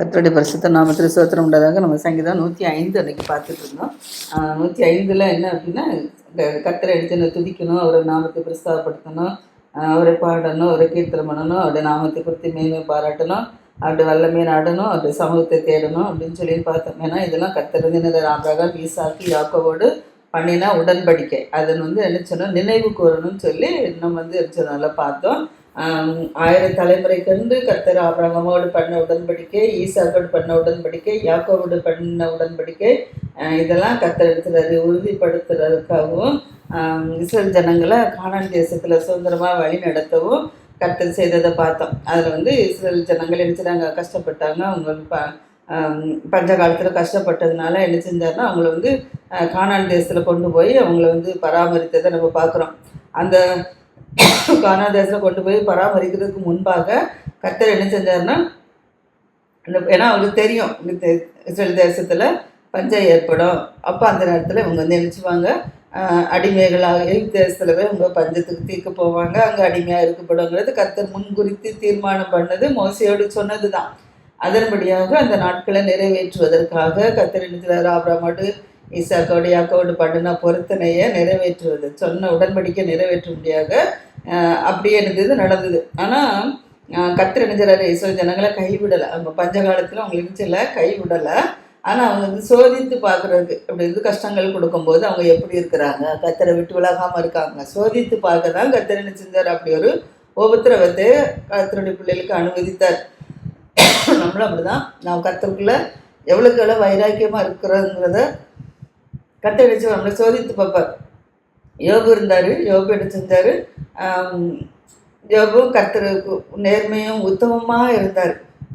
கர்த்தருடைய பரிசுத்த நாமத்தில் சோத்திரம் உண்டதாக நம்ம சங்கீதம் நூற்றி ஐந்து அன்னைக்கு பார்த்துட்டு இருந்தோம். நூற்றி ஐந்தில் என்ன அப்படின்னா கத்தரை கர்த்தரை எடுத்து துதிக்கணும் அவரை நாமத்தை பிரஸ்தாபப்படுத்தணும் அவரை பாடணும் அவரை கீர்த்தனம் பண்ணணும் அவருடைய நாமத்தை குறித்து மேன்மை பாராட்டணும் அவருடைய வல்லமே நாடணும் அவருடைய சமூகத்தை தேடணும் அப்படின்னு சொல்லி பார்த்தோம். ஏன்னா இதெல்லாம் கர்த்தர் தினர் ஆபிரகாம் யாக்கோவோடு பண்ணினா உடன்படிக்கை. அதன் வந்து என்ன சொன்னோம்? நினைவு கூறணும்னு சொல்லி நம்ம வந்து என்ன பார்த்தோம். ஆயிரம் தலைமுறை கண்டு கர்த்தர் ஆபிரகமோடு பண்ண உடன்படிக்கை ஈசாக்கோடு பண்ண உடன்படிக்கை யாக்கோவோடு பண்ண உடன்படிக்கை இதெல்லாம் கத்தர் எடுத்துறாரு உறுதிப்படுத்துறதுக்காகவும் இஸ்ரேல் ஜனங்களை காணான் தேசத்தில் சுதந்திரமாக வழி நடத்தவும் கர்த்தர் செய்ததை பார்த்தோம். அதில் வந்து இஸ்ரேல் ஜனங்கள் என்ன செய்கிறாங்க கஷ்டப்பட்டாங்க. அவங்க ப பஞ்ச காலத்தில் கஷ்டப்பட்டதுனால என்ன செஞ்சாருன்னா அவங்கள வந்து காணான் தேசத்தில் கொண்டு போய் அவங்கள வந்து பராமரித்ததை நம்ம பார்க்குறோம். அந்த கானாதாசில் தேசத்தில் கொண்டு போய் பராமரிக்கிறதுக்கு முன்பாக கர்த்தர் என்ன செஞ்சார்னா அந்த ஏன்னா அவருக்கு தெரியும் இஸ்ரேல் தேசத்தில் பஞ்சம் ஏற்படும். அப்போ அந்த நேரத்தில் இவங்க வந்து நினச்சிவாங்க அடிமைகளாக எகிப்து தேசத்தில் போய் இவங்க பஞ்சத்துக்கு தீர்க்க போவாங்க. அங்கே அடிமையாக இருக்கப்படுங்கிறது கத்தர் முன்குறித்து தீர்மானம் பண்ணது மோசையோடு சொன்னது தான் அதன்படியாக அந்த நாட்களை நிறைவேற்றுவதற்காக கத்தர் நினைச்சார் ஆப்ராமாட்டு ஈசாக்கோடு யாக்கோடு பண்ணின பொருத்தனையை நிறைவேற்றுவது. சொன்ன உடன்படிக்கை நிறைவேற்றும்படியாக முடியாத. அப்படியே இருந்தது நடந்தது. ஆனால் கத்திர நினைச்சாரு இஸ்ரோ ஜனங்களை கைவிடலை. அவங்க பஞ்ச காலத்தில் அவங்க இருந்துச்சுல கைவிடலை. ஆனால் அவங்க வந்து சோதித்து பார்க்குறதுக்கு அப்படி இது கஷ்டங்கள் கொடுக்கும்போது அவங்க எப்படி இருக்கிறாங்க? கத்தரை விட்டு விலகாமல் இருக்காங்க. சோதித்து பார்க்க தான் கத்தர் செஞ்சார்? அப்படி ஒரு உபத்திரவத்தை கத்தருடைய பிள்ளைகளுக்கு அனுமதித்தார். நம்மளும் அப்படிதான். நாம் கத்தருக்குள்ளே எவ்வளோக்கு எவ்வளோ வைராக்கியமாக இருக்கிறோங்கிறத கத்தை வச்சு நம்மளை சோதித்து பார்ப்பார். யோபு இருந்தார் யோபு என்ன செஞ்சார் யோபு கர்த்தருக்கு நேர்மையும் உத்தமமாக இருந்தார்.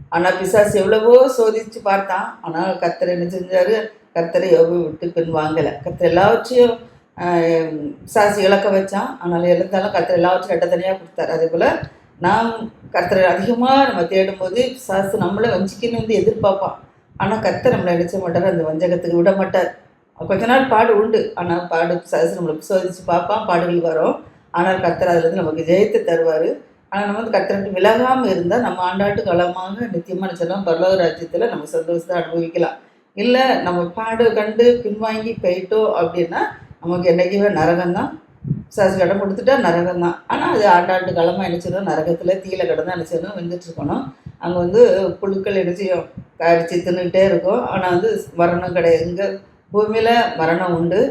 ஆனால் பிசாசு எவ்வளவோ சோதித்து பார்த்தான். ஆனால் கர்த்தர் என்ன செஞ்சார்? கர்த்தரை யோபு விட்டு பின் வாங்கலை. கர்த்தர் எல்லாவற்றையும் ஆஹ், பிசாசு இழக்க வச்சான். ஆனால் இருந்தாலும் கர்த்தர் எல்லாவற்றையும் ரெட்டத்தனியாக கொடுத்தாரு. அதே போல் நாம் கர்த்தரை அதிகமாக நம்ம தேடும்போது பிசாசு நம்மளை வஞ்சிக்கணும்னு வந்து எதிர்பார்ப்பான். ஆனால் கர்த்தர் நம்மளை அடிச்ச மாட்டார். அந்த வஞ்சகத்துக்கு விட மாட்டார் கொஞ்ச நாள் பாடு உண்டு. ஆனால் பாடு பிசாசு நம்மளுக்கு சோதித்து பார்ப்பான் பாடுகள் வரும். ஆனால் கத்தர் அதுலேருந்து நமக்கு ஜெயித்து தருவார். ஆனால் நம்ம வந்து கர்த்தருக்கு விலகாமல் இருந்தால் நம்ம ஆண்டாட்டு காலமாக நித்தியமாக நினச்சலாம் பரலோக ராஜ்யத்தில் நம்ம சந்தோஷத்தை அனுபவிக்கலாம். இல்லை நம்ம பாடு கண்டு பின்வாங்கி போயிட்டோம் அப்படின்னா நமக்கு என்றைக்குமே நரகம் தான் சாசு கடன் கொடுத்துட்டா நரகம் தான் ஆனால் அது ஆண்டாண்டு காலமாக நினச்சிடும் நரகத்தில் தீயில கடந்து நினச்சிடும் வந்துட்டு இருக்கணும். அங்கே வந்து புழுக்கள் என்ன செய்யும்? கடிச்சு தின்னுகிட்டே இருக்கும். ஆனால் வந்து மரணம் கிடையாது. இங்கே பூமியில் மரணம் உண்டு.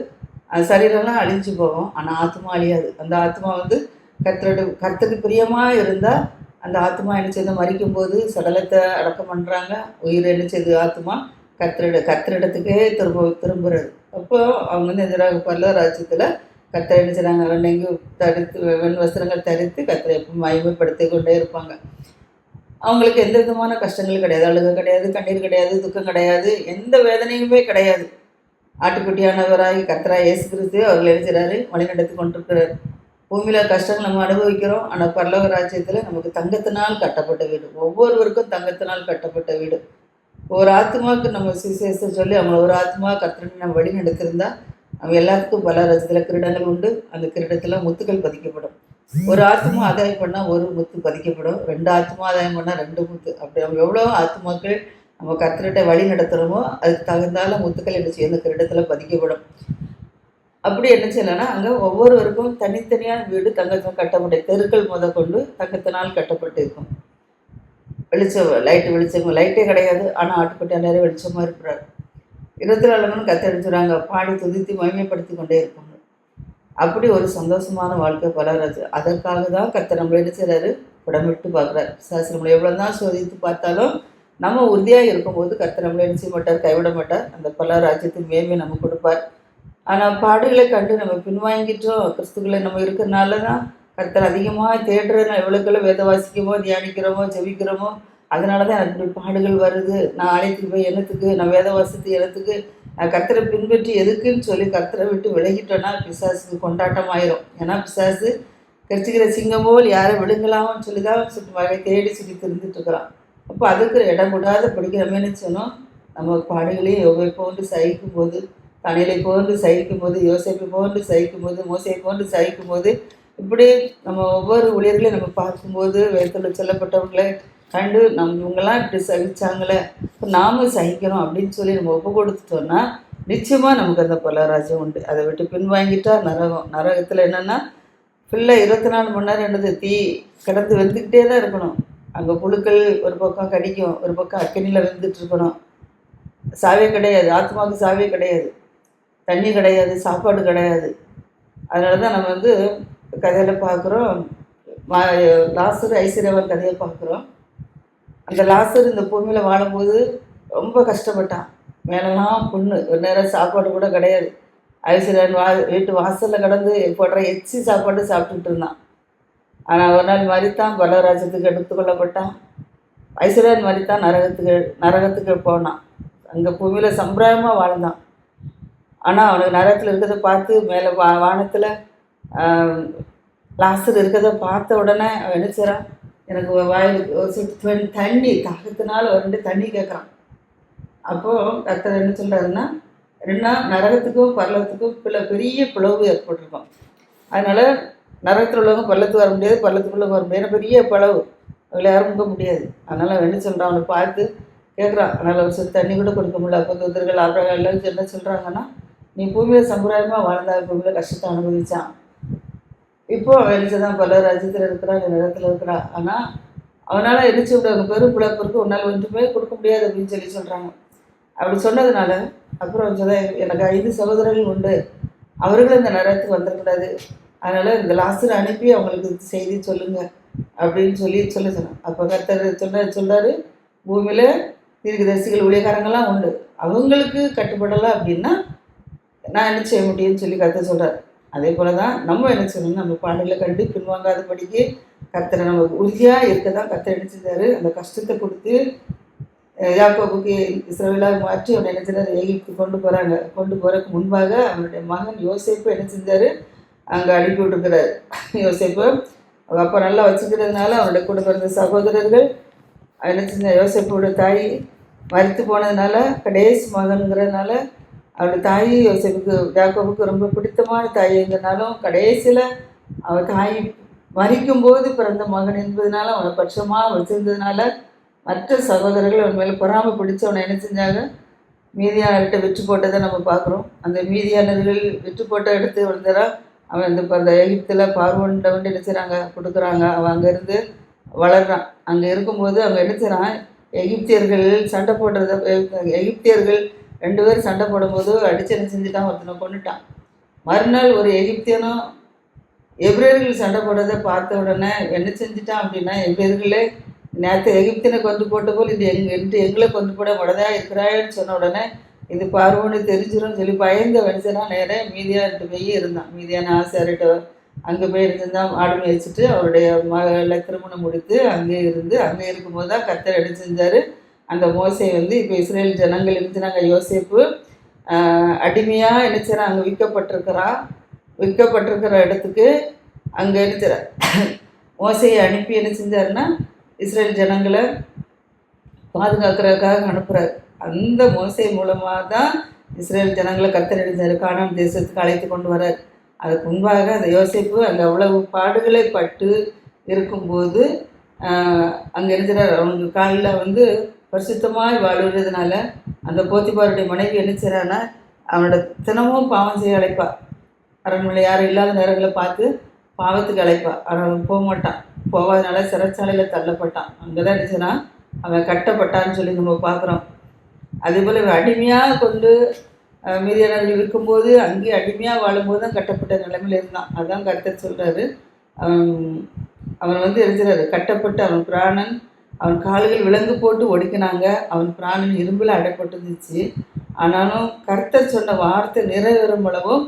அது சரீரம்லாம் அழிஞ்சு போகும். ஆனால் ஆத்மா அழியாது. அந்த ஆத்மா வந்து கர்த்தரோட கர்த்தருக்கு பிரியமாக இருந்தால் அந்த ஆத்மா என்ன செய்து மறிக்கும் போது சடலத்தை அடக்கம் பண்ணுறாங்க உயிர் என்ன செய்து ஆத்மா கர்த்தரிட கத்திரிடத்துக்கே திரும்ப திரும்புறது. அப்போ அவங்க வந்து எதிராக பல்ல ராஜ்யத்தில் கர்த்தர் என்ன செய்கிறாங்க வெண்ணெங்கு தடுத்து வெண் வஸ்திரங்கள் தரித்து கத்திரை எப்போ மயமைப்படுத்தி கொண்டே இருப்பாங்க. அவங்களுக்கு எந்த விதமான கஷ்டங்களும் கிடையாது. அழுக கிடையாது கண்ணீர் கிடையாது துக்கம் கிடையாது எந்த வேதனையுமே கிடையாது. ஆட்டுக்குட்டியானவராகி கத்ரா இயேசு கிறிஸ்து அவர்கள் எழுதுகிறாரு வழிநடத்தி கொண்டிருக்கிறார். பூமியில் கஷ்டங்கள் நம்ம அனுபவிக்கிறோம் ஆனால் பரலோக ராஜ்யத்தில் நமக்கு தங்கத்தினால் கட்டப்பட்ட வீடு ஒவ்வொருவருக்கும் தங்கத்தினால் கட்டப்பட்ட வீடு. ஒரு ஆத்மாவுக்கு நம்ம சுவிசேஷத்தை சொல்லி அவங்க ஒரு ஆத்மா கர்த்தனை நம்ம வழி நடத்திருந்தா நம்ம எல்லாத்துக்கும் பல ரசத்தில் கிரீடங்கள் உண்டு அந்த கிரீடத்தில் முத்துக்கள் பதிக்கப்படும். ஒரு ஆத்மா ஆதாயம் பண்ணால் ஒரு முத்து பதிக்கப்படும் ரெண்டு ஆத்மா ஆதாயம் பண்ணால் ரெண்டு முத்து. அப்படி நம்ம எவ்வளோ ஆத்மாக்கள் நம்ம கர்த்தர்கிட்ட வழி நடத்துகிறோமோ அதுக்கு தகுந்தால முத்துக்கள் என்ன செய்யும் அந்த கிரீடத்தில் பதிக்கப்படும். அப்படி என்ன செய்யலைன்னா அங்கே ஒவ்வொருவருக்கும் தனித்தனியான வீடு தங்கத்தில் கட்டப்பட்ட தெருக்கள் முத கொண்டு தங்கத்தினால் கட்டப்பட்டு இருக்கும். வெளிச்சம் லைட்டு வெளிச்சம் லைட்டே கிடையாது. ஆனால் ஆட்டுப்பட்டி நேரம் வெளிச்சமாக இருக்கிறார். இருபத்தி நாலு மணி கத்தடிச்சுறாங்க பாடி துதித்து மகிமைப்படுத்தி கொண்டே இருப்பாங்க. அப்படி ஒரு சந்தோஷமான வாழ்க்கை பலராஜ் அதற்காக தான் கத்தை நம்மளை என்ன செய்கிறாரு உடம்பிட்டு பார்க்குறாரு. சாஸ்திரம் எவ்வளோ தான் சோதித்து பார்த்தாலும் நம்ம உறுதியாக இருக்கும்போது கத்த நம்மளை நினைச்சு மாட்டார்? கைவிட மாட்டார். அந்த பல ராஜ்யத்தின் மேன்மை நம்ம கொடுப்பார். ஆனால் பாடுகளை கண்டு நம்ம பின்வாங்கிட்டோம். கிறிஸ்துக்களை நம்ம இருக்கிறனால தான் கர்த்தர் அதிகமாக தேடுற எவ்வளோக்களோ வேத வாசிக்கிறோமோ தியானிக்கிறோமோ ஜெபிக்கிறோமோ அதனால தான் எனக்கு இப்படி பாடுகள் வருது. நான் அழைத்து போய் எனத்துக்கு நான் வேத வாசித்து எனத்துக்கு நான் கர்த்தரை பின்பற்றி எதுக்குன்னு சொல்லி கர்த்தரை விட்டு விலகிட்டோன்னா பிசாசுக்கு கொண்டாட்டம் ஆயிரும். ஏன்னா பிசாசு கரிச்சிக்கிற சிங்கம் போல் யாரை விழுங்கலாம்னு சொல்லி தான் சுற்றி வகை தேடி சுற்றி திருந்துட்டு இருக்கிறான். அப்போ அதுக்கு இடம் கூடாது படிக்க நம்ம என்ன நம்ம பாடுகளையும் யோகை போன்று சகிக்கும் போது தனிலை போன்று சகிக்கும் போது யோசிப்பை போன்று சகிக்கும் போது மோசை போன்று சகிக்கும் போது இப்படி நம்ம ஒவ்வொரு ஊழியர்களையும் நம்ம பார்க்கும்போது வயதில் சொல்லப்பட்டவர்களை கண்டு நம் இவங்கெல்லாம் இப்படி சகிச்சாங்களே இப்போ நாமும் சகிக்கணும் அப்படின்னு சொல்லி நம்ம ஒப்பு கொடுத்துட்டோம்னா நிச்சயமாக நமக்கு அந்த பலராஜ்யம் உண்டு. அதை விட்டு பின்வாங்கிட்டா நரகம். நரகத்தில் என்னென்னா ஃபுல்லாக இருபத்தி நாலு மணி நேரம் என்னது தீ கிடந்து வந்துக்கிட்டே தான் இருக்கணும். அங்கே புழுக்கள் ஒரு பக்கம் கடிக்கும் ஒரு பக்கம் அக்கனியில் வெந்துட்டு இருக்கணும். சாவே கிடையாது. ஆத்மாவுக்கு சாவே கிடையாது. தண்ணி கிடையாது சாப்பாடு கிடையாது. அதனால தான் நம்ம வந்து கதையில் பார்க்குறோம். லாசர் ஐஸ்வர்யவன் கதையை பார்க்குறோம். அந்த லாசர் இந்த பூமியில் வாழும்போது ரொம்ப கஷ்டப்பட்டான். மேலெல்லாம் புண்ணு ஒரு நேரம் சாப்பாடு கூட கிடையாது. ஐஸ்வர்யன் வா வீட்டு வாசலில் கடந்து போடுற எச்சி சாப்பாடு சாப்பிட்டுட்டு இருந்தான். ஆனால் ஒரு நாள் மறித்தான் பலராஜ்யத்துக்கு எடுத்துக்கொள்ளப்பட்டான் ஐஸ்வர்யன் மறித்தான் நரகத்துக்கு நரகத்துக்கு போனான். அங்கே பூமியில் சம்பிரமமாக வாழ்ந்தான். ஆனால் அவனுக்கு நரகத்தில் இருக்கிறத பார்த்து மேலே வா வானத்தில் லாஸ்டில் இருக்கிறத பார்த்த உடனே அவன் என்ன செய்கிறான் எனக்கு வாயில் ஒரு சொட்டு தண்ணி தாகத்தினால ரெண்டு தண்ணி கேட்குறான் அப்போது கத்தர் என்ன சொல்கிறாருன்னா ரெண்டா நரகத்துக்கும் பரலத்துக்கும் பிள பெரிய பிளவு ஏற்பட்டிருக்கும். அதனால் நரகத்தில் உள்ளவங்க பள்ளத்துக்கு வர முடியாது பள்ளத்துக்குள்ளே வர முடியாது பெரிய பளவு. அவங்கள யாரும் முடியாது. அதனால் அவன் என்ன சொல்கிறான் அவனை பார்த்து கேட்குறான் அதனால் ஒரு சொட்டு தண்ணி கூட கொடுக்க முடியல. அப்போ தூதர்கள் அப்புறம் எல்லாம் என்ன சொல்கிறாங்கன்னா நீ பூமியில் சம்பிரதாயமாக வாழ்ந்தா பூமியில் கஷ்டத்தை அனுபவிச்சான். இப்போ அவன் எழுச்சதான் பல ராஜ்யத்தில் இருக்கிறான் நிலத்தில் இருக்கிறான். ஆனால் அவனால் எழுச்சி விட பெரும் பிழப்பிற்கு உன்னால் ஒன்றுமே கொடுக்க முடியாது அப்படின்னு சொல்லி சொல்கிறாங்க அப்படி சொன்னதுனால அப்புறம் சொல்ல எனக்கு ஐந்து சகோதரர்கள் உண்டு. அவர்களும் இந்த நேரத்துக்கு வந்துடக்கூடாது அதனால் இந்த லாஸ்டர் அனுப்பி அவங்களுக்கு செய்தி சொல்லுங்கள் அப்படின்னு சொல்லி சொல்ல சொன்னான் அப்போ கர்த்தர் சொன்ன சொல்கிறாரு பூமியில் தீர்க்கதரிசிகள் ஊழியக்காரங்களாம் உண்டு. அவங்களுக்கு கட்டுப்படலாம் அப்படின்னா நான் என்ன செய்ய முடியும்னு சொல்லி கர்த்தர் சொல்கிறார் அதே போல் தான் நம்ம என்ன செய்யணும் நம்ம பாடலை கண்டு பின்வாங்காதபடிக்கு கர்த்தரை நம்ம உறுதியாக இருக்க தான் கர்த்தர் என்ன அந்த கஷ்டத்தை கொடுத்து யாக்கோபுக்கு இஸ்ரவேலாக மாற்றி அவனை என்ன செஞ்சார் கொண்டு போகிறாங்க கொண்டு போகிறதுக்கு முன்பாக அவனுடைய மகன் யோசிப்பு என்ன செஞ்சார்? அங்கே அனுப்பி விட்டுருக்கிறார் யோசிப்பு. அவள் அப்பா நல்லா வச்சுக்கிறதுனால அவனுடைய கூட பிறந்த சகோதரர்கள் என்ன செஞ்ச யோசிப்போட தாய் மறுத்து போனதுனால கடைசி மகனுங்கிறதுனால அவருடைய தாய் யோசிப்புக்கு யாக்கோபுக்கு ரொம்ப பிடித்தமான தாய்ங்கிறனாலும் கடைசியில் அவள் தாய் மறிக்கும்போது பிறந்த மகன் என்பதனால அவனை பட்சமாக வச்சிருந்ததுனால மற்ற சகோதரர்கள் அவன் மேலே பொறாமை பிடிச்சி அவனை என்ன செஞ்சாங்க? மீதியானர்கிட்ட வெற்றி போட்டதை நம்ம பார்க்குறோம். அந்த மீதியானர்கள் வெற்றி போட்ட எடுத்து வந்தரா அவன் இந்த இப்போ அந்த எகிப்தில் பார்வன்ட்ட வந்து என்ன செய்கிறாங்க கொடுக்குறாங்க. அவன் அங்கேருந்து வளர்றான். அங்கே இருக்கும்போது அவங்க என்ன செய்கிறான் எகிப்தியர்கள் சண்டை போடுறத எகிப்தியர்கள் ரெண்டு பேரும் சண்டை போடும்போது அடிச்சு என்ன செஞ்சுட்டான்? ஒருத்தனை கொண்டுட்டான் மறுநாள் ஒரு எகிப்தியனும் எப்ரேர்கள் சண்டை போடுறதை பார்த்த உடனே என்ன செஞ்சுட்டான் அப்படின்னா எப்ரேர்களே நேற்று எகிப்தினை கொண்டு போட்ட போல் இது எங் என்று எங்களை கொண்டு போட உடனே இருக்கிறாயன்னு சொன்ன உடனே இது பார்வோன்னு தெரிஞ்சிடும் சொல்லி பயந்த மனுஷனா நேராக மீதியான்ட்டு போய் இருந்தான். மீதியான ஆசாரிட்ட அங்கே போய் இருந்தால் ஆடு மேய்ச்சிட்டு அவருடைய மகளை திருமணம் முடித்து அங்கே இருந்து அங்கே இருக்கும்போது தான் கத்தர் அடிச்சிருந்தார். செஞ்சார் அந்த மோசை வந்து இப்போ இஸ்ரேல் ஜனங்கள் இருந்துச்சுனாங்க யோசேப்பு அடிமையாக என்ன அங்கே விற்கப்பட்டிருக்கிறான் விற்கப்பட்டிருக்கிற இடத்துக்கு அங்கே என்ன மோசையை அனுப்பி என்ன செஞ்சாருன்னா இஸ்ரேல் ஜனங்களை பாதுகாக்கிறதுக்காக அனுப்புகிறார் அந்த மோசை மூலமாக தான் இஸ்ரேல் ஜனங்களை கத்தரடிச்சார் காணாம தேசத்துக்கு அழைத்து கொண்டு வரார். அதுக்கு முன்பாக அந்த யோசிப்பு அந்த அவ்வளவு பாடுகளை பட்டு இருக்கும்போது அங்கே இருக்கிறார் அவங்க காலில் வந்து பரிசுத்தமாய் வாழ்கிறதுனால அந்த போத்திபாருடைய மனைவி என்ன செய்கிறான்னா அவனோட தினமும் பாவம் செய்ய அழைப்பா. அரண்மனை யாரும் இல்லாத நேரங்களில் பார்த்து பாவத்துக்கு அழைப்பா. அவன் போக மாட்டான். போகாதனால சிறைச்சாலையில் தள்ளப்பட்டான். அங்கே தான் இருந்துச்சுன்னா அவன் கட்டப்பட்டான்னு சொல்லி நம்ம பார்க்குறோம். அதே போல் அடிமையாக கொண்டு மீதியானவர்கள் இருக்கும்போது அங்கேயே அடிமையாக வாழும்போது தான் கட்டப்பட்ட நிலைமையில் இருந்தான். அதான் கருத்தை சொல்கிறாரு அவன் வந்து இருக்கிறாரு கட்டப்பட்டு அவன் பிராணன் அவன் கால்கள் விலங்கு போட்டு ஒடுக்கினாங்க. அவன் பிராணன் இரும்பில் அடைப்பட்டுருந்துச்சு. ஆனாலும் கர்த்தர் சொன்ன வார்த்தை நிறைவேறும் அளவும்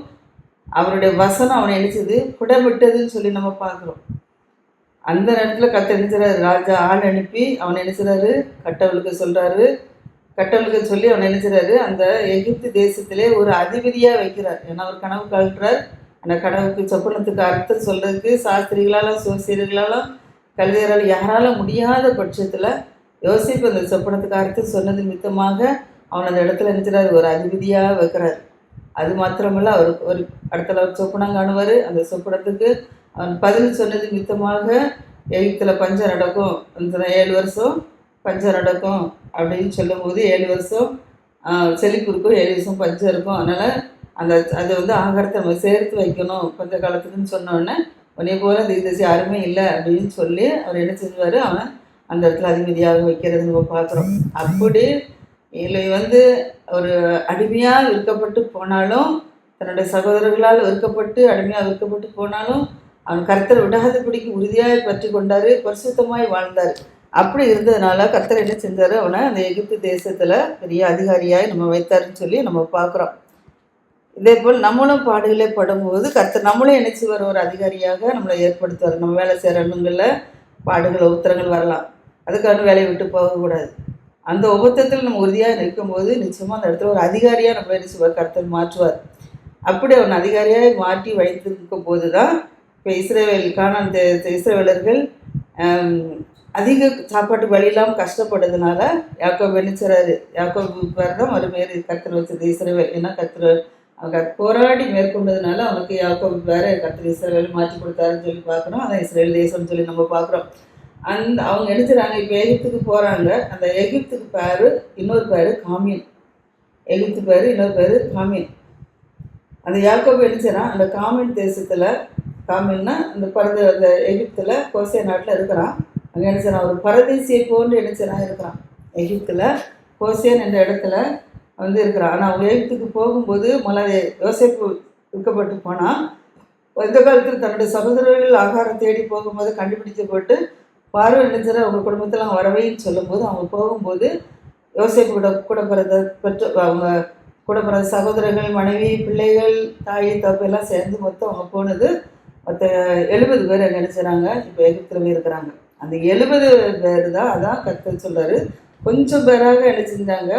அவருடைய வசனம் அவனை நினைச்சது புடமிட்டதுன்னு சொல்லி நம்ம பார்க்குறோம். அந்த நேரத்தில் கத்த நினைச்சுறாரு ராஜா ஆள் அனுப்பி அவனை நினைச்சுறாரு கட்டவளுக்கு சொல்கிறாரு கட்டவளுக்கு சொல்லி அவனை நினைச்சுறாரு அந்த எகிப்து தேசத்திலே ஒரு அதிபதியாக வைக்கிறார். ஏன்னா அவர் கனவு கழட்டுறார் அந்த கனவுக்கு சொப்பனத்துக்கு அர்த்தம் சொல்கிறதுக்கு சாஸ்திரிகளாலும் சோசியர்களாலும் கல்வியரால் யாராலும் முடியாத பட்சத்தில் யோசிப்பு அந்த சொப்பனத்துக்கு அர்த்தம் சொன்னது மித்தமாக அவன் அந்த இடத்துல நினைச்சிறாரு ஒரு அதிபதியாக வைக்கிறார். அது மாத்திரமல்ல அவர் ஒரு இடத்துல ஒரு சொப்பனம் காணுவார். அந்த சொப்பனத்துக்கு அவன் பதில் சொன்னது மித்தமாக எகிப்தில் பஞ்சம் நடக்கும். இந்த ஏழு வருஷம் பஞ்சம் நடக்கும் அப்படின்னு சொல்லும்போது ஏழு வருஷம் செழிப்பு இருக்கும் ஏழு வருஷம் பஞ்சம் இருக்கும். அதனால் அந்த அது வந்து ஆகாரத்தை நம்ம சேர்த்து வைக்கணும். கொஞ்ச காலத்துக்குன்னு சொன்னோடனே உடனே போல் அந்த இந்த யாருமே இல்லை அப்படின்னு சொல்லி அவர் என்ன செஞ்சுவார்? அவன் அந்த இடத்துல அதிமதியாக வைக்கிறது நம்ம பார்க்குறோம். அப்படி இல்லை வந்து ஒரு அடிமையாக விற்கப்பட்டு போனாலும் தன்னுடைய சகோதரர்களால் விற்கப்பட்டு அடிமையாக விற்கப்பட்டு போனாலும் அவன் கர்த்தர் விடாதபடிக்கு உறுதியாக பற்றி கொண்டார் பரிசுத்தமாய் வாழ்ந்தார். அப்படி இருந்ததுனால கத்தர் என்ன செஞ்சார்? அவனை அந்த எகிப்து தேசத்தில் பெரிய அதிகாரியாய் நம்ம வைத்தாருன்னு சொல்லி நம்ம பார்க்குறோம். இதே போல் நம்மளும் பாடுகளே படும்போது கத்தர் நம்மளும் நினைச்சு வர ஒரு அதிகாரியாக நம்மளை ஏற்படுத்துவார். நம்ம வேலை செய்கிறவங்களில் பாடுகள் உத்தரங்கள் வரலாம். அதுக்கான வேலையை விட்டு போகக்கூடாது அந்த உபத்தத்தில் நம்ம உறுதியாக நிற்கும்போது நிச்சயமாக அந்த இடத்துல ஒரு அதிகாரியாக நம்ம என்ன செய்வார்? கர்த்தர் மாற்றுவார். அப்படி அவன் அதிகாரியாக மாற்றி வைத்திருக்கும் போது தான் இப்போ இஸ்ரேவேல் காணான் இஸ்ரேவேலர்கள் அதிக சாப்பாட்டு வழி இல்லாமல் கஷ்டப்படுறதுனால யாக்கோப் நினைச்சாரு யாக்கோ பேர் தான் பேர் கத்திர வச்சது இசைவேல் ஏன்னா கத்திர அவங்க போராடி மேற்கொண்டதுனால அவனுக்கு யாக்கோ வேற கத்திர இசைவேல் மாற்றி கொடுத்தாருன்னு சொல்லி பார்க்குறோம் அதான் இஸ்ரேல் தேசம்னு சொல்லி நம்ம பார்க்குறோம். அந்த அவங்க நினைச்சுறாங்க இப்போ எகிப்துக்கு போகிறாங்க அந்த எகிப்துக்கு பேர் இன்னொரு பேர் காமியன். எகிப்து பேர் இன்னொரு பேர் காமியன். அந்த யாக்கோபு எழுச்சிறான் அந்த காமின் தேசத்தில் காமின்னா அந்த பிறந்த அந்த எகிப்தில் கோசிய நாட்டில் இருக்கிறான். அங்கே நினைச்சான் ஒரு பரதேசியை போன்று நினைச்சான் இருக்கிறான். எகிப்தில் கோசேன் என்ற இடத்துல வந்து இருக்கிறான். ஆனால் அவங்க எகிப்துக்கு போகும்போது மலை யோசிப்பு விற்கப்பட்டு போனான் எந்த காலத்தில் தன்னுடைய சகோதரர்கள் ஆகாரம் தேடி போகும்போது கண்டுபிடிச்சு போட்டு பார்வை நினைச்சர் அவங்க குடும்பத்தில் வரவேன்னு சொல்லும்போது அவங்க போகும்போது யோசிப்பு கூட கூட பிறந்த பெற்று அவங்க கூட பிறந்த சகோதரர்கள் மனைவி பிள்ளைகள் தாய் தப்பு எல்லாம் சேர்ந்து மொத்தம் அவங்க போனது மற்ற எழுபது பேர் அங்கே நினைச்சாங்க இப்போ எகிப்தில் இருக்கிறாங்க. அந்த எழுபது பேர் தான் அதான் கற்று சொல்றாரு. கொஞ்சம் பேராக என்ன செஞ்சாங்க?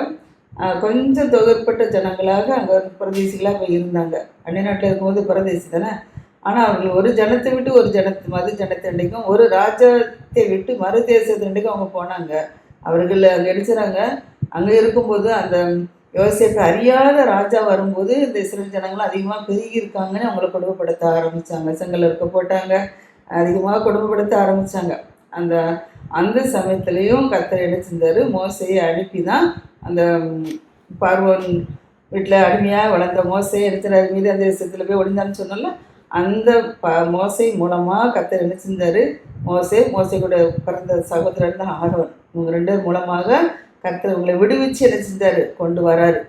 கொஞ்சம் தொகுப்பட்ட ஜனங்களாக அங்கே பிரதேசிகளாக போய் இருந்தாங்க. அந்நிய நாட்டில் இருக்கும்போது பிரதேசி தானே? ஆனால் அவர்கள் ஒரு ஜனத்தை விட்டு ஒரு ஜனத்து மறு ஜனத்தண்டைக்கும் ஒரு ராஜ்யத்தை விட்டு மறு தேசத்தண்டைக்கும் அவங்க போனாங்க. அவர்கள் அங்கே அடிச்சுறாங்க அங்கே இருக்கும்போது அந்த யோசேப்பை அறியாத ராஜா வரும்போது இந்த இஸ்ரேல் ஜனங்களும் அதிகமாக பெருகி இருக்காங்கன்னு அவங்கள கொடுமைப்படுத்த ஆரம்பித்தாங்க செங்கல் இருக்க போட்டாங்க. அதிகமாக கொடுமைப்படுத்த ஆரம்பித்தாங்க அந்த அந்த சமயத்துலேயும் கர்த்தர் என்ன செஞ்சார்? மோசையை அனுப்பி தான் அந்த பார்வன் வீட்டில் அடிமையாக வளர்ந்த மோசை எடுத்துகிற மீது அந்த விஷயத்தில் போய் ஒளிந்தான்னு சொன்னோம்ல அந்த ப மோசை மூலமாக கத்தர் என்ன செஞ்சார்? மோசை கூட பிறந்த சகோதரன் தான் ஆர்வன் இவங்க ரெண்டு பேர் மூலமாக கத்தர் உங்களை விடுவிச்சு என்ன செஞ்சார்? கொண்டு வராரு.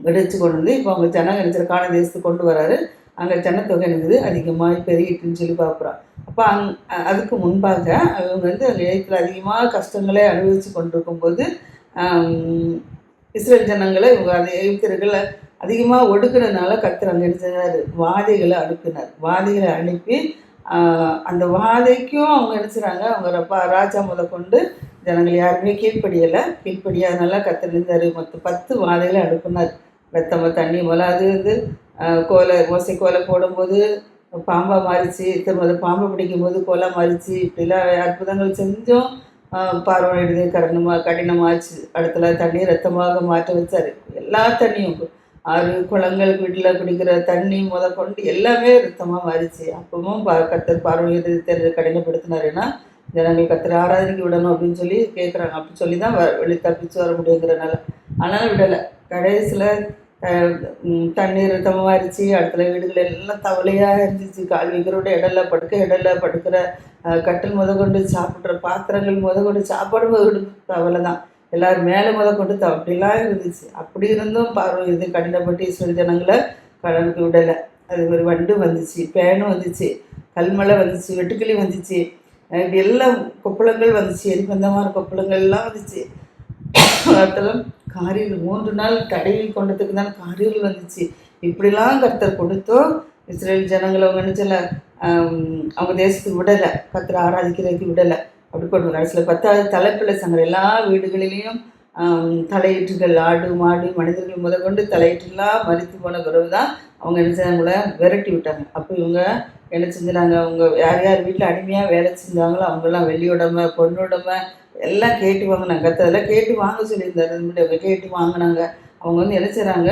விடுவிச்சு கொண்டு வந்து இப்போ அவங்க ஜனங்க நினைச்சிருக்கான தேசத்துக்கு கொண்டு வராரு. அங்கே ஜனத்தொகை இருக்குது அதிகமாக பெருகிட்டுன்னு சொல்லி பார்க்குறோம். அப்போ அங் அதுக்கு முன்பாக அவங்க வந்து அங்கே எழுத்தில் அதிகமாக கஷ்டங்களை அனுபவித்து கொண்டிருக்கும்போது இஸ்ரேல் ஜனங்களை இவங்க அந்த எழுத்தர்களை அதிகமாக ஒடுக்கினதுனால கத்தர் அங்கே நினைச்சார் வாதைகளை அனுப்பினார். வாதைகளை அனுப்பி அந்த வாதைக்கும் அவங்க நினச்சிறாங்க அவங்க ரப்பா ராஜா முத கொண்டு ஜனங்கள் யாருமே கீழ்ப்படியலை. கீழ்ப்படியாதனால கத்திருந்தார் நினைச்சார் பத்து வாதைகளை அனுப்புனார். ரத்தம் தண்ணி போல அது வந்து கோலை ஓசை கோலை போடும்போது பாம்பா மாறிச்சு திரும்ப அது பாம்பை பிடிக்கும்போது கோலா மாறிச்சு இப்படிலாம் அற்புதங்கள் செஞ்சும் பார்வையிடுது எழுதி கடினமாச்சு. அடுத்தல தண்ணி ரத்தமாக மாற்ற வச்சார். எல்லா தண்ணியும் ஆறு குளங்கள் வீட்டில் குடிக்கிற தண்ணி முத கொண்டு எல்லாமே ரத்தமாக மாறிச்சு. அப்பவும் பா கத்தர் பார்வை தெரிஞ்சு கடினப்படுத்தினாருன்னா ஜனங்கள் கத்திர ஆராதனைக்கு விடணும் அப்படின்னு சொல்லி கேட்குறாங்க அப்படி சொல்லி தான் வ வெளி தப்பிச்சு வர முடியுங்கிறனால. ஆனாலும் விடலை. கடைசியில் தண்ணீர் ரத்தமாக இருந்துச்சு அடுத்த வீடுகள் எல்லாம் தவளையாக இருந்துச்சு கால் வைக்கிறோட இடல படுக்க இடல படுக்கிற கட்டில் முத கொண்டு சாப்பிட்ற பாத்திரங்கள் முத கொண்டு சாப்பாடு முத தவளை தான் எல்லோரும் மேலே முத கொண்டு அப்படிலாம் இருந்துச்சு. அப்படி இருந்தும் பார்வை இது கடினப்பட்டு இஸ்ரேல் ஜனங்களை கடலுக்கு விடலை. அது ஒரு வண்டு வந்துச்சு பேனும் வந்துச்சு கல்மலை வந்துச்சு வெட்டுக்கிளி வந்துச்சு. இப்படி எல்லாம் கொப்பளங்கள் வந்துச்சு எரிபந்தமான கொப்பளங்கள் எல்லாம் வந்துச்சு. அதில் காரியங்கள் மூன்று நாள் தடையில் கொண்டதுக்கு தான் காரியங்கள் வந்துச்சு. இப்படிலாம் கர்த்தர் கொடுத்தோம் இஸ்ரேல் ஜனங்களை அவங்க நினச்சல அவங்க தேசத்துக்கு விடலை. கத்திர ஆராதிக்கிறதுக்கு விடலை. அப்படி கொண்டு வந்தாங்க சில பத்தாவது தலைப்பிள்ளை சங்கம் எல்லா வீடுகளிலையும் தலையீட்டுகள் தலையீற்றுகள் ஆடு மாடு மனிதர்கள் முதற்கொண்டு தலையீற்றெல்லாம் மறித்து போன பிறகு தான் அவங்க என்ன செஞ்சாங்கள விரட்டி விட்டாங்க. அப்போ இவங்க என்ன செஞ்சாங்க அவங்க யார் யார் வீட்டில் அடிமையாக வேலை செஞ்சாங்களோ அவங்கெல்லாம் வெள்ளியுடமை பொண்ணுடமை எல்லாம் கேட்டு வாங்கினாங்க. கத்ததெல்லாம் கேட்டு வாங்க சொல்லியிருந்தாரு. முன்னாடி அவங்க கேட்டு வாங்கினாங்க. அவங்க வந்து என்ன செய்கிறாங்க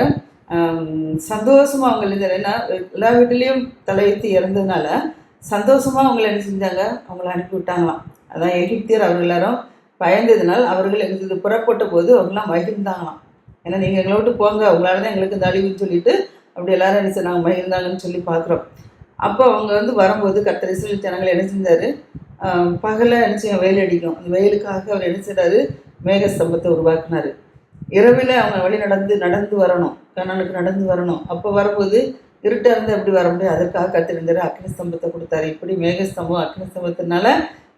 சந்தோஷமாக அவங்க இருந்தார் ஏன்னா எல்லா வீட்லேயும் தலையெழுத்து இறந்ததுனால சந்தோஷமாக அவங்கள என்ன செஞ்சாங்க? அவங்கள அனுப்பி விட்டாங்களாம். அதான் எகிப்தியர் அவர்கள் எல்லாரும் பயந்ததினால் அவர்கள் எங்களுக்கு புறப்பட்ட போது அவங்களாம் மகிழ்ந்தாங்களாம். ஏன்னா நீங்கள் எங்களை விட்டு போங்க. உங்களால தான் எங்களுக்கு இந்த அழிவுன்னு சொல்லிட்டு அப்படி எல்லாரும் என்ன செய்றாங்க? மகிழ்ந்தாங்கன்னு சொல்லி பார்க்குறோம். அப்போ அவங்க வந்து வரும்போது கர்த்தர் இஸ்ரேல் ஜனங்கள் என்ன செஞ்சார்? பகலில் என்ன செய்யும் வெயில் அடிக்கும். அந்த வெயிலுக்காக அவர் என்ன செய்கிறாரு மேக ஸ்தம்பத்தை உருவாக்குனாரு. இரவில் அவங்க வழி நடந்து நடந்து வரணும். கண்ணனுக்கு நடந்து வரணும். அப்போ வரும்போது இருட்டாக இருந்து எப்படி வர முடியும்? அதற்காக கத்திருந்தார். அக்னிஸ்தம்பத்தை கொடுத்தாரு. இப்படி மேகஸ்தம்பம் அக்னிஸ்தம்பத்தினால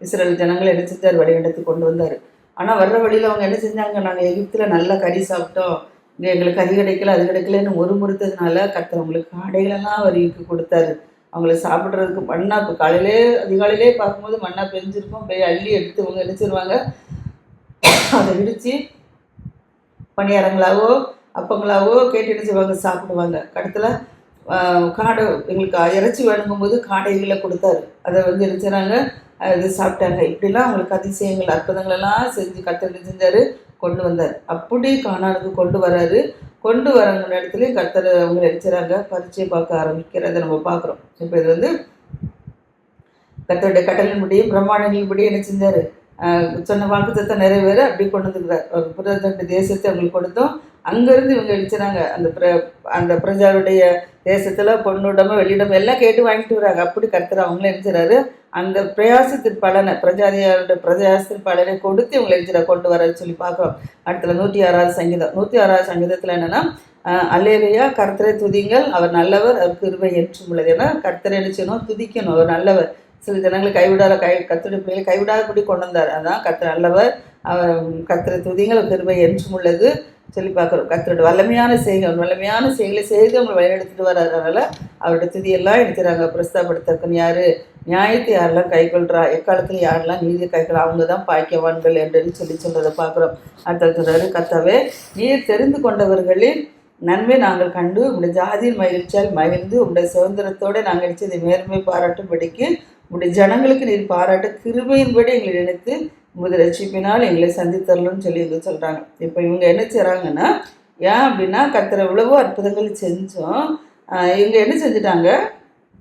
இஸ்ரேல் ஜனங்களை என்ன செஞ்சார்? வழிநடத்தி கொண்டு வந்தார். ஆனால் வர்ற வழியில் அவங்க என்ன செஞ்சாங்க? நாங்கள் எகிப்தில் நல்லா கறி சாப்பிட்டோம். இங்கே எங்களுக்கு அது கிடைக்கல அது கிடைக்கலன்னு ஒரு முறுத்ததுனால கத்தவங்களுக்கு அவங்களுக்கு ஆடைகளெல்லாம் வரிக்கு கொடுத்தாரு. அவங்கள சாப்பிட்றதுக்கு மண்ணா இப்போ காலையிலே அதிகாலையிலே பார்க்கும்போது மண்ணா பெஞ்சிருக்கும் போய் அள்ளி எடுத்து அவங்க நினச்சிருவாங்க அதை இடித்து பணியாரங்களாவோ அப்பங்களாவோ கேட்டு என்ன செய்வாங்க? சாப்பிடுவாங்க. கடத்தில் காடை எங்களுக்கு இறைச்சி வேணுங்கும்போது காடைகளை கொடுத்தாரு. அதை வந்து என்ன செய்றாங்க இது சாப்பிட்டாங்க. இப்படிலாம் அவங்களுக்கு அதிசயங்கள் அற்புதங்கள் எல்லாம் செஞ்சு கத்தர் செஞ்சார் கொண்டு வந்தார். அப்படி காணானுக்கு கொண்டு வராரு. கொண்டு வர இடத்துலையும் கர்த்தர் அவங்க நினைச்சுறாங்க பரிச்சை பார்க்க ஆரம்பிக்கிறத நம்ம பார்க்குறோம். இப்போ இது வந்து கர்த்தருடைய கட்டளின்படியும் பிரம்மாண்டங்களின்படி என்ன செஞ்சார்? சொன்ன வாக்குத்தத்தை நிறைவேற அப்படி கொண்டு வந்துக்கிறார் ஒரு புரதண்டு தேசத்தை அவங்களுக்கு கொடுத்தோம். அங்கேருந்து இவங்க அடிச்சுறாங்க. அந்த பிர அந்த பிரஜாவுடைய தேசத்தில் பொண்ணுடமோ வெளியிடமோ எல்லாம் கேட்டு வாங்கிட்டு வராங்க. அப்படி கர்த்தர் அவங்களும் நினைச்சுறாரு அந்த பிரயாசத்தின் பலனை பிரஜாதியாருடைய பிரயாசத்தின் பலனை கொடுத்து இவங்களை எழுதிட கொண்டு வர சொல்லி பார்க்குறோம். அடுத்தது நூற்றி ஆறாவது சங்கீதம். நூற்றி ஆறாவது சங்கீதத்தில் என்னென்னா அல்லேலையா கர்த்தரை துதிங்கள் அவர் நல்லவர் அவர் கிருவை என்றும் உள்ளது. ஏன்னா கர்த்தரை என்ன துதிக்கணும் அவர் நல்லவர். சில ஜனங்களை கைவிடாத கை கர்த்தருடைய பிள்ளைகளை கைவிடாதபடி கொண்டு வந்தார். அதான் கர்த்தர் நல்லவர் அவர் கர்த்தரை துதிங்கள் கிருவை என்றும் உள்ளது. சொல்லி பார்க்குறோம். கத்தரோட வல்லமையான செய்கள் வல்லமையான செய்களை செய்து அவங்களை வழிநடத்திட்டு வர்றதுனால அவருடைய துதியெல்லாம் எடுக்கிறாங்க. பிரஸ்தாபடுத்தக்கன் யார்? நியாயத்தை யாரெல்லாம் கைக்கொள்றா எக்காலத்தில் யாரெல்லாம் நீதியை கைக்கொள்ள அவங்க தான் பாய்க்கவான்கள் என்று சொல்லி சொல்கிறத பார்க்குறோம். அடுத்தது கத்தாவே நீர் தெரிந்து கொண்டவர்களின் நன்மை நாங்கள் கண்டு உங்களுடைய ஜாதியின் மகிழ்ச்சியால் மகிழ்ந்து உங்களுடைய சுதந்திரத்தோடு நாங்கள் நினைச்சதை மேன்மை பாராட்டும்படிக்கு உங்களுடைய ஜனங்களுக்கு நீர் பாராட்ட கிருபையின்படி எங்களை நினைத்து உமது ரட்சிப்பினால் எங்களை சந்தித்தரலன்னு சொல்லி இவங்க சொல்கிறாங்க இப்போ இவங்க என்ன செய்கிறாங்கன்னா ஏன் அப்படின்னா கத்திர இவ்வளவோ அற்புதங்கள் செஞ்சோம். இவங்க என்ன செஞ்சிட்டாங்க?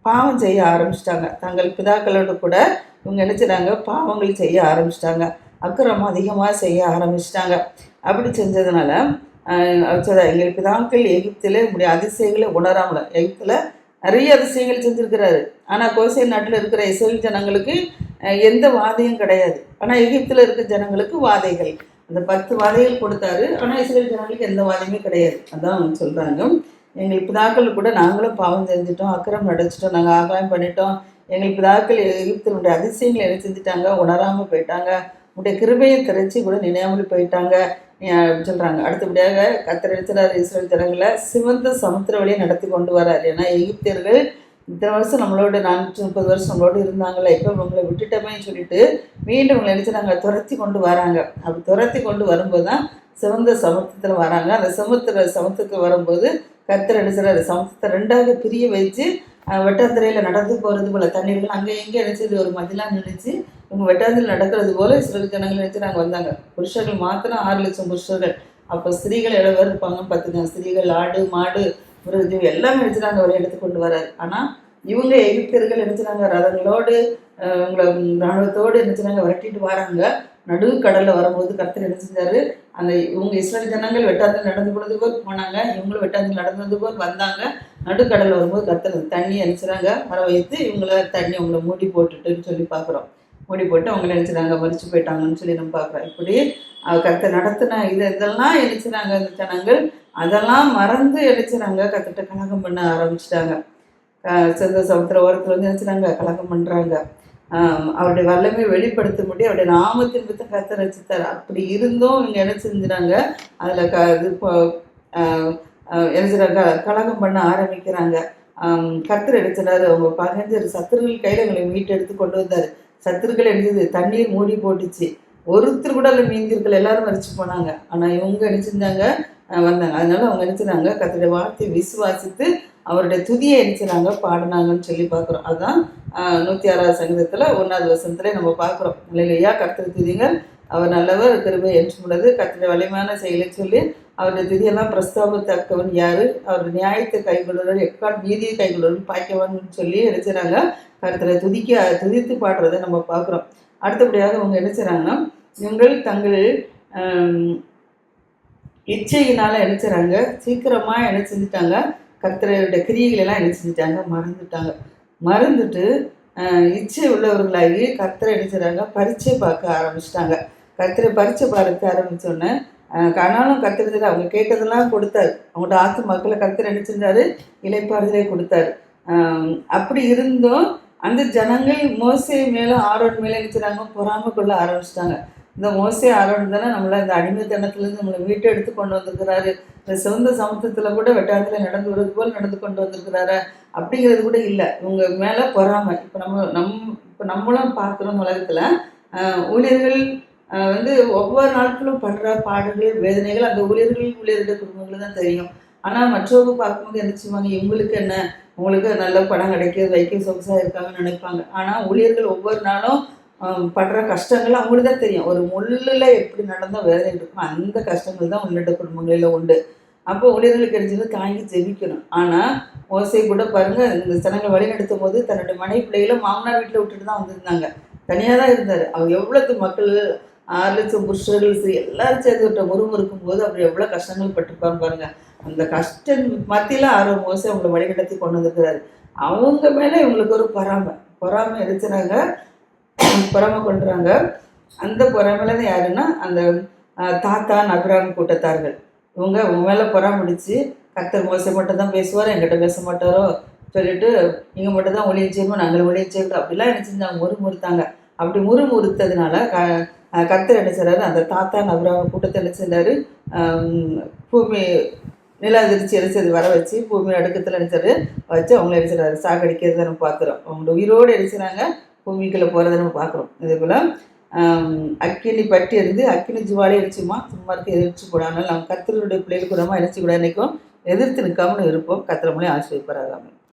பாவம் செய்ய ஆரம்பிச்சிட்டாங்க. தங்கள் பிதாக்களோடு கூட இவங்க என்ன செய்கிறாங்க பாவங்கள் செய்ய ஆரம்பிச்சிட்டாங்க. அக்கிரமம் அதிகமாக செய்ய ஆரம்பிச்சிட்டாங்க. அப்படி செஞ்சதுனால எங்கள் பிதாக்கள் எகிப்தில் இப்படி அதிசயங்களை உணராமல் எகிப்தில் நிறைய அதிசயங்கள் செஞ்சுருக்கிறாரு. ஆனால் கோசை நாட்டில் இருக்கிற இஸ்ரேல் ஜனங்களுக்கு எந்த வாதையும் கிடையாது. ஆனால் எகிப்தில் இருக்கிற ஜனங்களுக்கு வாதைகள். அந்த பத்து வாதைகள் கொடுத்தாரு. ஆனால் இஸ்ரேல் ஜனங்களுக்கு எந்த வாதையுமே கிடையாது. அதான் அவங்க சொல்கிறாங்க எங்கள் பிதாக்கள் கூட நாங்களும் பாவம் செஞ்சுட்டோம் அக்கிரம் நடிச்சிட்டோம் நாங்கள் ஆகாயம் பண்ணிட்டோம். எங்கள் பிதாக்கள் எகிப்தினுடைய அதிசயங்களை என்ன செஞ்சுட்டாங்க? உணராமல் போயிட்டாங்க. உடைய கிருபையை திரைச்சி கூட நினையாமல் போயிட்டாங்க. சொல்கிறாங்க அடுத்தபடியாக கத்தர் எடுத்துறாரு இஸ்ரேல் ஜனங்களை சிவந்த சமுத்திர வழியை நடத்தி கொண்டு வரார். ஏன்னா எகிப்தியர்கள் இத்தனை வருஷம் நம்மளோட நானூற்றி முப்பது வருஷம் நம்மளோட இருந்தாங்களே இப்போ உங்களை விட்டுட்டோமேன்னு சொல்லிட்டு மீண்டும் உங்களை நினைச்சுறாங்க துரத்தி கொண்டு வராங்க. அப்படி துரத்தி கொண்டு வரும்போது தான் சிவந்த சமுத்திரத்தில் வராங்க. அந்த சமுத்திர சமுத்திரத்தில் வரும்போது கத்தர் அடிச்சிடாரு சமுத்திரத்தை ரெண்டாக பிரிய வச்சு வெட்டத்திரையில் நடந்து போகிறது போல தண்ணீர்கள் அங்கே எங்கே நினைச்சது ஒரு மதிலாக நினைச்சு இவங்க வெட்டாந்தில் நடக்கிறது போல இஸ்ரேல் ஜனங்கள் நினைச்சு நாங்கள் வந்தாங்க. புருஷர்கள் மாத்திரம் ஆறு லட்சம் புருஷர்கள். அப்போ ஸ்திரீகள் எவ்வளோ பேர் இருப்பாங்கன்னு பார்த்துக்கோங்க ஸ்திரீகள் ஆடு மாடு மிருகம் எல்லாமே நடிச்சிருக்காங்க அவரை எடுத்து கொண்டு வராரு. ஆனால் இவங்க எகிப்தியர்கள் நினைச்சுறாங்க ரதங்களோடு உங்களை இராணுவத்தோடு நினைச்சுறாங்க விரட்டிட்டு வராங்க. நடு கடலில் வரும்போது கருத்து நினைச்சிருந்தாரு அந்த இவங்க இஸ்ரேல் ஜனங்கள் வெட்டாந்தில் நடந்து போனது போல் போனாங்க. இவங்களும் வெட்டாந்தில் நடந்தது போல் வந்தாங்க. நடுக்கடலில் வரும்போது கருத்து தண்ணி அனுப்பிச்சுறாங்க. வர வைத்து இவங்கள தண்ணி அவங்கள மூடி போட்டுட்டுன்னு சொல்லி பார்க்குறோம் மூடி போட்டு அவங்க நினைச்சுறாங்க மறிச்சு போயிட்டாங்கன்னு சொல்லி நம்ம பார்க்குறோம். இப்படி அவர் நடத்தின இது இதெல்லாம் எழுச்சினாங்க அந்த ஜனங்கள். அதெல்லாம் மறந்து எழுச்சினாங்க கத்திட்ட கலகம் பண்ண ஆரம்பிச்சிட்டாங்க. செந்த சமுத்திர ஓரத்தில் வந்து நினைச்சுறாங்க கலகம் பண்ணுறாங்க அவருடைய வல்லமை வெளிப்படுத்த முடியும் அவருடைய நாமத்தின் பற்றி கத்தர் வச்சுத்தார் அப்படி இருந்தும் இவங்க என்ன செஞ்சுறாங்க அதில் க இது இப்போ என்ன கலகம் பண்ண ஆரம்பிக்கிறாங்க. கத்தர் எடுத்துனாரு அவங்க பகைஞ்சர் சத்துருகள் கையில் எங்களை மீட்டு எடுத்து கொண்டு வந்தார். சத்துருக்கள் எழுந்தது தண்ணீர் மூடி போட்டுச்சு. ஒருத்தர் கூட அதில் மீந்திருக்கல எல்லாரும் மறிச்சு போனாங்க. ஆனால் இவங்க என்ன செஞ்சாங்க வந்தாங்க. அதனால அவங்க என்ன கத்தோடைய கர்த்தருடைய வார்த்தையை விசுவாசித்து அவருடைய துதியை என்ன பாடினாங்கன்னு சொல்லி பார்க்குறோம். அதுதான் நூற்றி ஆறாவது சங்கீதத்தில் ஒன்றாவது வசனத்துல நம்ம பார்க்குறோம். இல்லையா கர்த்தர் துதிங்க அவர் நல்லவர் கிருபை என்று உள்ளது. கர்த்தருடைய வலிமையான செயலை சொல்லி அவருடைய திதியெல்லாம் பிரஸ்தாபத்தக்கவன் யார்? அவர் நியாயத்தை கைகொள்ளுவர் எக்கால் நீதியை கைகொள்ளுவர் பாய்க்கவன் சொல்லி என்ன செய்றாங்க? கருத்துல துதிக்க துதித்து பாடுறதை நம்ம பார்க்குறோம். அடுத்தபடியாக அவங்க என்ன செய்கிறாங்கன்னா இவங்கள் தங்கள் இச்சையினால் என்ன சீக்கிரமாக என்ன செஞ்சுட்டாங்க? கர்த்தருடைய கிரியைகள் எல்லாம் என்ன செஞ்சுட்டாங்க? மறந்துட்டாங்க. மறந்துட்டு இச்சை உள்ளவர்களாகி கர்த்தரை என்ன செய்கிறாங்க பரீட்சை பார்க்க ஆரம்பிச்சிட்டாங்க. கர்த்தரை பரீட்சை பார்க்க ஆரம்பித்தோன்னே கனாலும் கத்துறதுக்கு அவங்க கேட்டதெல்லாம் கொடுத்தாரு. அவங்கள்ட்ட ஆத்து மக்களை கத்து நினைச்சிருந்தாரு. இலைப்பாறுதலே கொடுத்தாரு. அப்படி இருந்தும் அந்த ஜனங்கள் மோசை மேலே ஆரோன் மேலே என்ன பொறாமல் கொள்ள ஆரம்பிச்சிட்டாங்க. இந்த மோசே ஆரோன் தானே நம்மளை இந்த அடிமைத்தனத்துலேருந்து நம்மளை வீட்டை எடுத்து கொண்டு வந்திருக்கிறாரு. இந்த சிவந்த சமத்துவத்தில் கூட வெட்டாரத்தில் நடந்து வருவது போல் நடந்து கொண்டு வந்திருக்கிறாரு அப்படிங்கிறது கூட இல்லை. இவங்க மேலே பொறாமை. இப்போ நம்ம நம் இப்போ நம்மளும் பார்க்குறோம் உலகத்தில் ஊழியர்கள் வந்து ஒவ்வொரு நாட்களும் படுற பாடுகள் வேதனைகள் அந்த ஊழியர்கள் ஊழியருடைய குடும்பங்களுக்கு தான் தெரியும். ஆனால் மற்றவங்க பார்க்கும்போது என்ன செய்வாங்க? இவங்களுக்கு என்ன? உங்களுக்கு நல்ல படம் கிடைக்கிறது வைக்க சொகுசாக இருக்காங்கன்னு நினைப்பாங்க. ஆனால் ஊழியர்கள் ஒவ்வொரு நாளும் படுற கஷ்டங்கள் அவங்களுக்கு தான் தெரியும். ஒரு முள்ளில் எப்படி நடந்தால் வேதனை இருக்கும் அந்த கஷ்டங்கள் தான் உள்ளிட்ட குடும்பங்களில் உண்டு. அப்போ ஊழியர்களுக்கு கிடைச்சது தாங்கி ஜெபிக்கணும். ஆனால் ஓசை கூட பாருங்க இந்த ஜனங்களை வழிநடத்தும் போது தன்னுடைய மனைவி பிள்ளைகளை மாமனார் வீட்டில் விட்டுட்டு தான் வந்திருந்தாங்க. தனியாக தான் இருந்தார். அவர் எவ்வளவு மக்கள் ஆறு லட்சம் புருஷர்கள் சரி எல்லாரும் சேர்ந்து விட்ட முறுமுறுக்கும் போது அவர் எவ்வளோ கஷ்டங்கள் பட்டிருப்பாங்க பாருங்க. அந்த கஷ்டம் மத்தியில் ஆர்வம் மோசி அவங்களை வழிநடத்தி கொண்டு வந்திருக்கிறாரு. அவங்க மேலே இவங்களுக்கு ஒரு பொறாமை. பொறாமை எடுத்துனாங்க பொறாமை கொண்டுறாங்க அந்த பொறாமையில தான் யாருன்னா அந்த தாத்தா தாத்தான் அபிராமி கூட்டத்தார்கள். இவங்க உங்க மேலே பொறாமடிச்சு கத்தர் மோசை மட்டும் தான் பேசுவார் என்கிட்ட பேச மாட்டாரோ சொல்லிட்டு நீங்கள் மட்டும் தான் ஒளியும் செய்யணும் நாங்கள் ஒளியும் செய்யணும் அப்படிலாம் என்ன செஞ்சாங்க முறுத்தாங்க அப்படி முறுமுறுத்ததுனால க கத்தர் என்ன செய்கிறாரு அந்த தாத்தா அபிராமி கூட்டத்தை என்ன செய்கிறாரு பூமி நில அதிர்ச்சி எரிச்சது வர வச்சு பூமி அடுக்கத்தில் அடிச்சாரு வச்சு அவங்கள அடிச்சிடாரு சாகடிக்கிறது நம்ம பார்க்குறோம். அவங்களோட உயிரோடு அடிச்சுறாங்க பூமிக்குள்ளே போகிறத நம்ம பார்க்குறோம். இதே போல் அக்கினி பட்டி இருந்து அக்கினி ஜுவாலி அடிச்சுமா சும்மா இருக்க எதிர்த்து கூடாமல் நம்ம கத்திரனுடைய பிள்ளைகள் கூடமா அடிச்சு கூட நினைக்கும் எதிர்த்து நிற்காமலும் இருப்போம். கத்திர மூலியம் ஆசிரியப்பராகாமல்